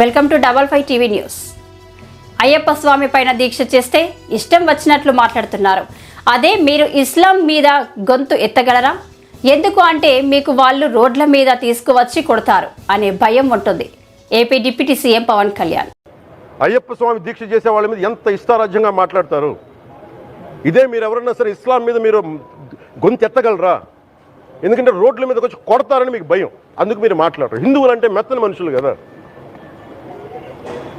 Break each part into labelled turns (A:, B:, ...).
A: Welcome to double five TV news. Ayyappa Swami పైన దీక్ష చేస్తే ఇష్టం వచ్చినట్లు మాట్లాడుతున్నారు. అదే మీరు ఇస్లాం మీద గొంతు ఎత్తగలరా? ఎందుకు అంటే మీకు వాళ్ళు రోడ్ల మీద తీసుకువచ్చి కొడతారు అనే భయం ఉంటుంది. AP deputy CM Pawan Kalyan.
B: Ayyappa Swami దీక్ష చేసే వాళ్ళ మీద ఎంత ఇష్టారాజ్యంగా మాట్లాడతారు? ఇదే మీరు ఎవరన్నా సరే ఇస్లాం మీద మీరు గొంతు ఎత్తగలరా? ఎందుకంటే రోడ్ల మీదకి వచ్చి కొడతారని మీకు భయం. అందుకు మీరు మాట్లాడరు. హిందువులు అంటే మెత్తని మనుషులు కదా.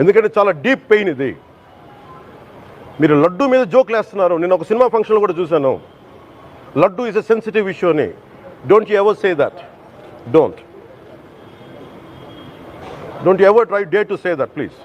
B: ఎందుకంటే చాలా డీప్ పెయిన్ ఇది. మీరు లడ్డు మీద జోక్లు వేస్తున్నారు. నేను ఒక సినిమా ఫంక్షన్లో కూడా చూశాను. Laddu is a sensitive issue అని. Don't you ever say that don't don't ever try day to say that please